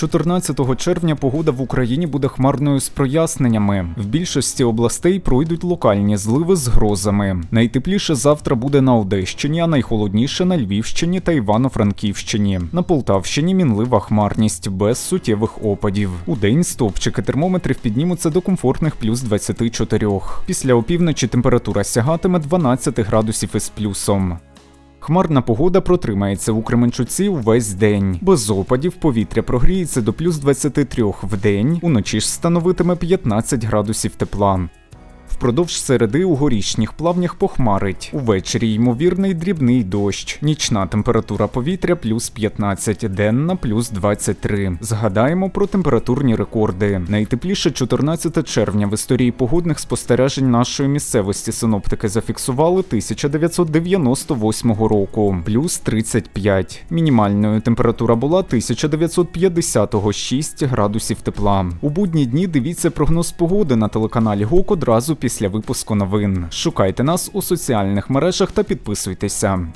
14 червня погода в Україні буде хмарною з проясненнями. В більшості областей пройдуть локальні зливи з грозами. Найтепліше завтра буде на Одещині, а найхолодніше на Львівщині та Івано-Франківщині. На Полтавщині мінлива хмарність без суттєвих опадів. У день стопчики термометрів піднімуться до комфортних плюс 24. Після опівночі температура сягатиме 12 градусів із плюсом. Хмарна погода протримається у Кременчуці увесь день. Без опадів повітря прогріється до плюс 23 в день, уночі ж становитиме 15 градусів тепла. Впродовж середи у горішніх плавнях похмарить. Увечері ймовірний дрібний дощ. Нічна температура повітря плюс 15, денна плюс 23. Згадаємо про температурні рекорди. Найтепліше 14 червня в історії погодних спостережень нашої місцевості синоптики зафіксували 1998 року, плюс 35. Мінімальною температура була 1950-го 6 градусів тепла. У будні дні дивіться прогноз погоди на телеканалі ГОК одразу після випуску новин. Шукайте нас у соціальних мережах та підписуйтеся.